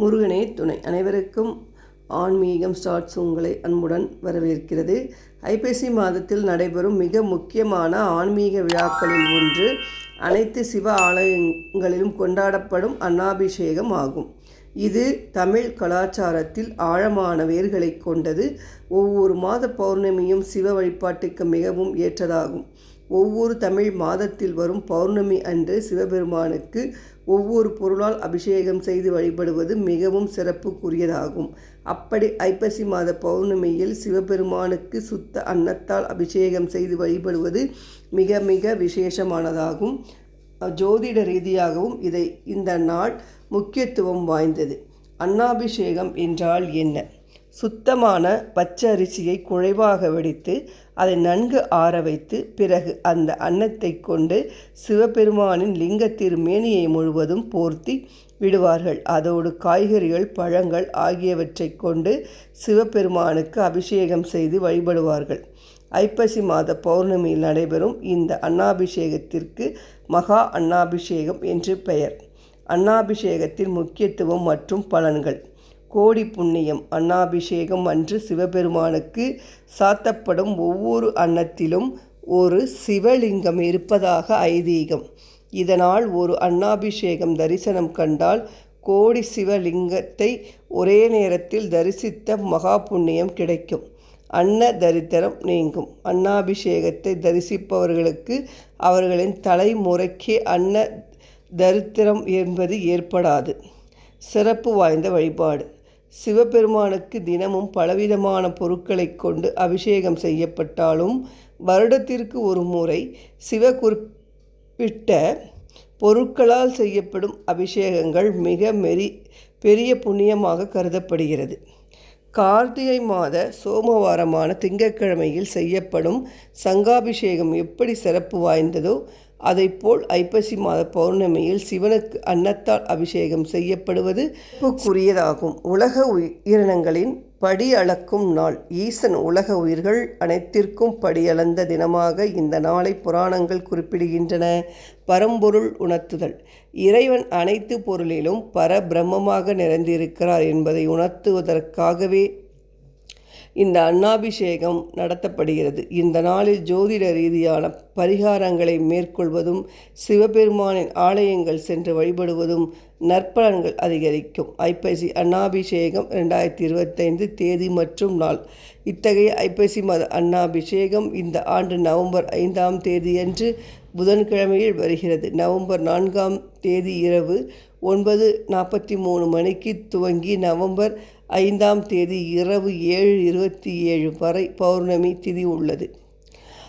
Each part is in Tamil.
முருகனே துணை அனைவருக்கும் ஆன்மீகம் ஸ்டார்ட்ஸ் உங்களை அன்புடன் வரவேற்கிறது. ஐப்பசி மாதத்தில் நடைபெறும் மிக முக்கியமான ஆன்மீக விழாக்களில் ஒன்று அனைத்து சிவ ஆலயங்களிலும் கொண்டாடப்படும் அன்னாபிஷேகம் ஆகும். இது தமிழ் கலாச்சாரத்தில் ஆழமான வேர்களை கொண்டது. ஒவ்வொரு மாத பௌர்ணமியும் சிவ வழிபாட்டுக்கு மிகவும் ஏற்றதாகும். ஒவ்வொரு தமிழ் மாதத்தில் வரும் பௌர்ணமி அன்று சிவபெருமானுக்கு ஒவ்வொரு பொருளால் அபிஷேகம் செய்து வழிபடுவது மிகவும் சிறப்புக்குரியதாகும். அப்படி ஐப்பசி மாத பௌர்ணமியில் சிவபெருமானுக்கு சுத்த அன்னத்தால் அபிஷேகம் செய்து வழிபடுவது மிக மிக விசேஷமானதாகும். ஜோதிட ரீதியாகவும் இதை இந்த நாள் முக்கியத்துவம் வாய்ந்தது. அன்னாபிஷேகம் என்றால் என்ன? சுத்தமான பச்சை அரிசியை குழைவாக வெடித்து அதை நன்கு ஆற வைத்து பிறகு அந்த அன்னத்தை கொண்டு சிவபெருமானின் லிங்கத்திருமேனியை முழுவதும் போர்த்தி விடுவார்கள். அதோடு காய்கறிகள் பழங்கள் ஆகியவற்றை கொண்டு சிவபெருமானுக்கு அபிஷேகம் செய்து வழிபடுவார்கள். ஐப்பசி மாத பௌர்ணமியில் நடைபெறும் இந்த அன்னாபிஷேகத்திற்கு மகா அன்னாபிஷேகம் என்று பெயர். அன்னாபிஷேகத்தின் முக்கியத்துவம் மற்றும் பலன்கள். கோடி புண்ணியம் அன்னாபிஷேகம் அன்று சிவபெருமானுக்கு சாத்தப்படும் ஒவ்வொரு அன்னத்திலும் ஒரு சிவலிங்கம் இருப்பதாக ஐதீகம். இதனால் ஒரு அன்னாபிஷேகம் தரிசனம் கண்டால் கோடி சிவலிங்கத்தை ஒரே நேரத்தில் தரிசித்த மகா புண்ணியம் கிடைக்கும். அன்ன தரித்திரம் நீங்கும். அன்னாபிஷேகத்தை தரிசிப்பவர்களுக்கு அவர்களின் தலைமுறைக்கு அன்ன தரித்திரம் என்பது ஏற்படாது. சிறப்பு வாய்ந்த வழிபாடு. சிவபெருமானுக்கு தினமும் பலவிதமான பொருட்களை கொண்டு அபிஷேகம் செய்யப்பட்டாலும் வருடத்திற்கு ஒரு முறை சிவ குறிப்பிட்ட பொருட்களால் செய்யப்படும் அபிஷேகங்கள் மிக மெரி பெரிய புண்ணியமாக கருதப்படுகிறது. கார்த்திகை மாத சோமவாரமான திங்கட்கிழமையில் செய்யப்படும் சங்காபிஷேகம் எப்படி சிறப்பு வாய்ந்ததோ அதைப்போல் ஐப்பசி மாத பௌர்ணமியில் சிவனுக்கு அன்னத்தால் அபிஷேகம் செய்யப்படுவது குறியதாகும் உலக உயிரினங்களின் படி அளக்கும் நாள். ஈசன் உலக உயிர்கள் அனைத்திற்கும் படியளந்த தினமாக இந்த நாளை புராணங்கள் குறிப்பிடுகின்றன. பரம்பொருள் உணர்த்துதல். இறைவன் அனைத்து பொருளிலும் பரபிரம்மமாக நிறைந்திருக்கிறார் என்பதை உணர்த்துவதற்காகவே இந்த அன்னாபிஷேகம் நடத்தப்படுகிறது. இந்த நாளில் ஜோதிட ரீதியான பரிகாரங்களை மேற்கொள்வதும் சிவபெருமானின் ஆலயங்கள் சென்று வழிபடுவதும் நற்பலன்கள் அதிகரிக்கும். ஐப்பசி அன்னாபிஷேகம் ரெண்டாயிரத்தி இருபத்தைந்து தேதி மற்றும் நாள். இத்தகைய ஐப்பசி மத அன்னாபிஷேகம் இந்த ஆண்டு நவம்பர் ஐந்தாம் தேதியன்று புதன்கிழமையில் வருகிறது. நவம்பர் நான்காம் தேதி இரவு ஒன்பது நாற்பத்தி மூணு மணிக்கு துவங்கி நவம்பர் ஐந்தாம் தேதி இரவு ஏழு இருபத்தி ஏழு வரை பௌர்ணமி திதி உள்ளது.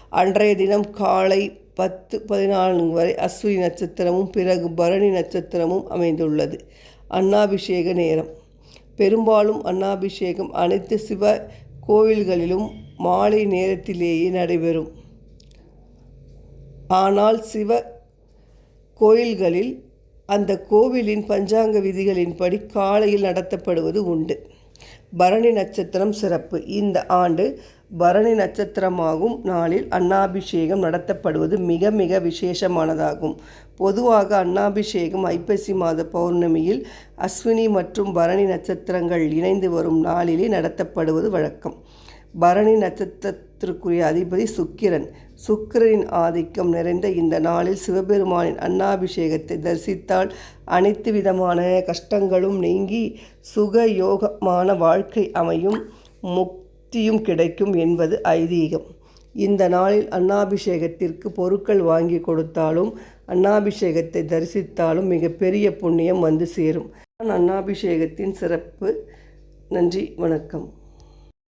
அன்றைய தினம் காலை பத்து பதினான்கு வரை அஸ்வினி நட்சத்திரமும் பிறகு பரணி நட்சத்திரமும் அமைந்துள்ளது. அன்னாபிஷேக நேரம். பெரும்பாலும் அன்னாபிஷேகம் அனைத்து சிவ கோவில்களிலும் மாலை நேரத்திலேயே நடைபெறும். ஆனால் சிவ கோயில்களில் அந்த கோவிலின் பஞ்சாங்க விதிகளின்படி காலையில் நடத்தப்படுவது உண்டு. பரணி நட்சத்திரம் சிறப்பு. இந்த ஆண்டு பரணி நட்சத்திரமாகும் நாளில் அன்னாபிஷேகம் நடத்தப்படுவது மிக மிக விசேஷமானதாகும். பொதுவாக அன்னாபிஷேகம் ஐப்பசி மாத பௌர்ணமியில் அஸ்வினி மற்றும் பரணி நட்சத்திரங்கள் இணைந்து வரும் நாளிலே நடத்தப்படுவது வழக்கம். பரணி நட்சத்திரத்திற்குரிய அதிபதி சுக்கிரன். சுக்கிரனின் ஆதிக்கம் நிறைந்த இந்த நாளில் சிவபெருமானின் அன்னாபிஷேகத்தை தரிசித்தால் அனைத்து விதமான கஷ்டங்களும் நீங்கி சுக யோகமான வாழ்க்கை அமையும் முக்தியும் கிடைக்கும் என்பது ஐதீகம். இந்த நாளில் அன்னாபிஷேகத்திற்கு பொருட்கள் வாங்கி கொடுத்தாலும் அன்னாபிஷேகத்தை தரிசித்தாலும் மிகப்பெரிய புண்ணியம் வந்து சேரும். அன்னாபிஷேகத்தின் சிறப்பு. நன்றி வணக்கம்.